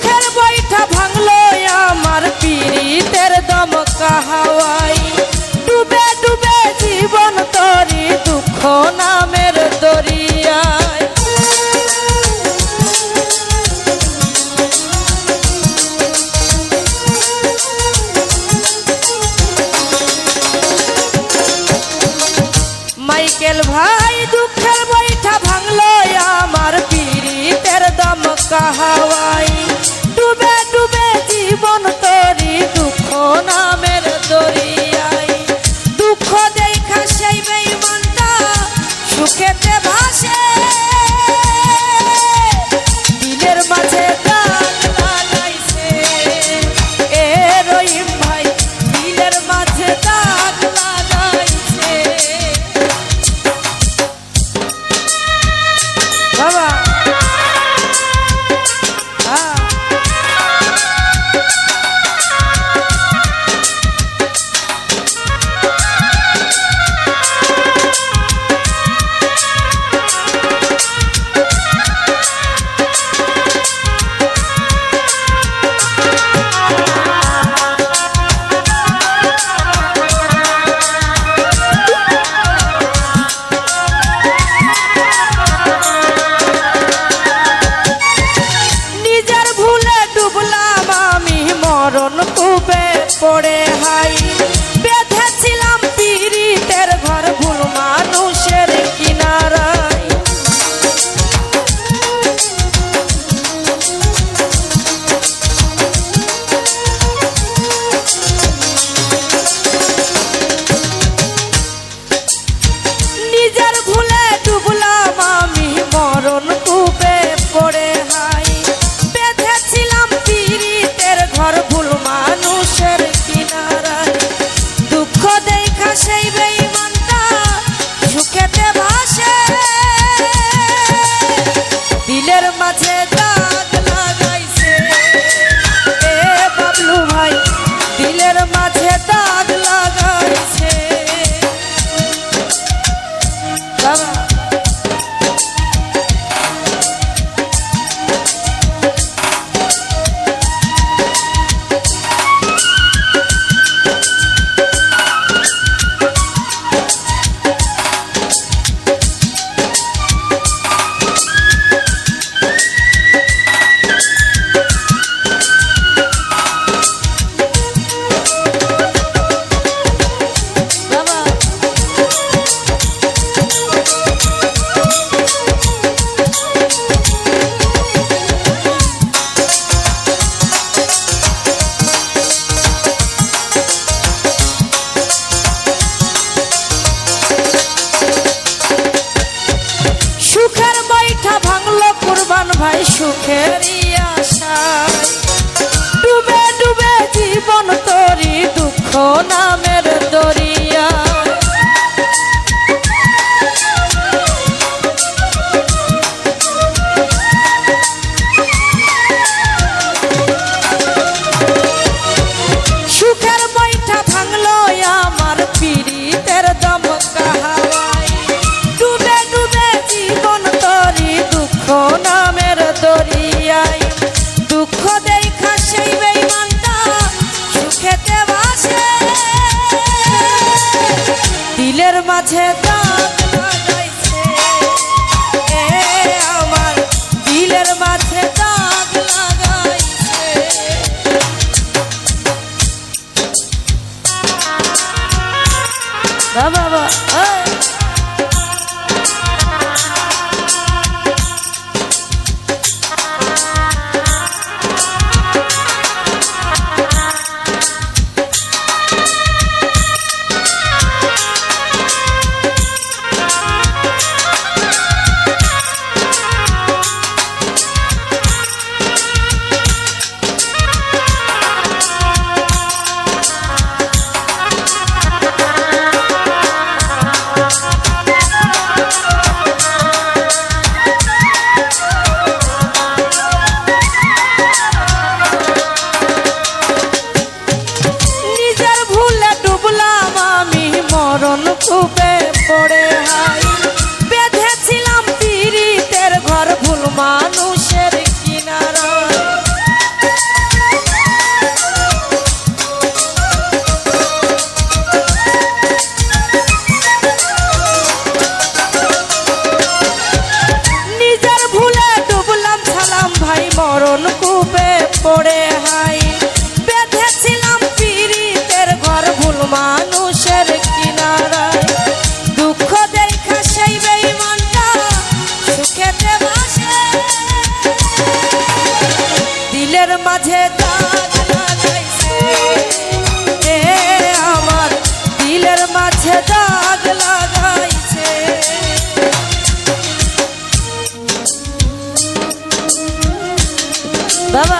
সুখের বৈঠা ভাঙলো আমার পীড়িতের দমকা হাওয়াই ডুবে ডুবে জীবন তরি দুঃখ নামের দরিয়ায়। মাইকেল ভাই, দুঃখের বৈঠা ভাঙলো আমার পীড়িতের দমকা হাওয়াই of my Hermate. মাঝে আমার দিলের মাঝে দাগ লাগাইছে। বাবা মরণ কূপে পড়ে হাই। বেঁধেছিলাম পীড়িতের ঘর ভুল মানুষের কিনারায়। দুঃখ দেখা সেই বেইমানটা দিলের মাঝে দাগ লাগাইছে। বাবা এই!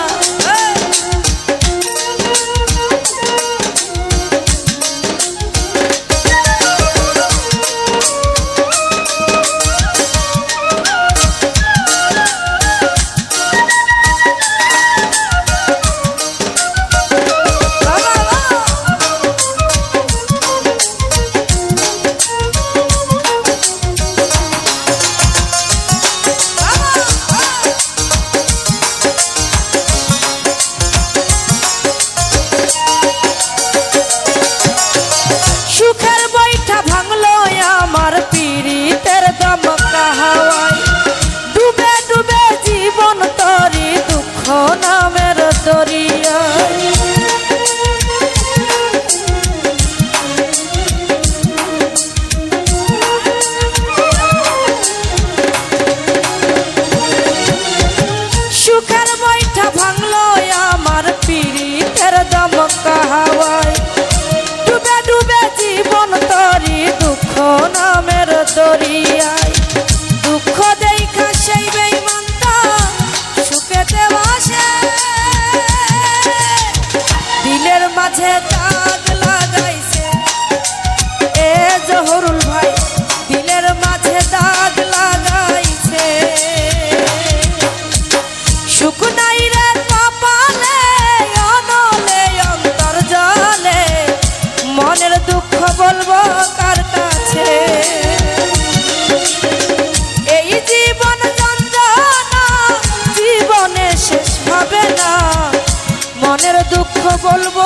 বলব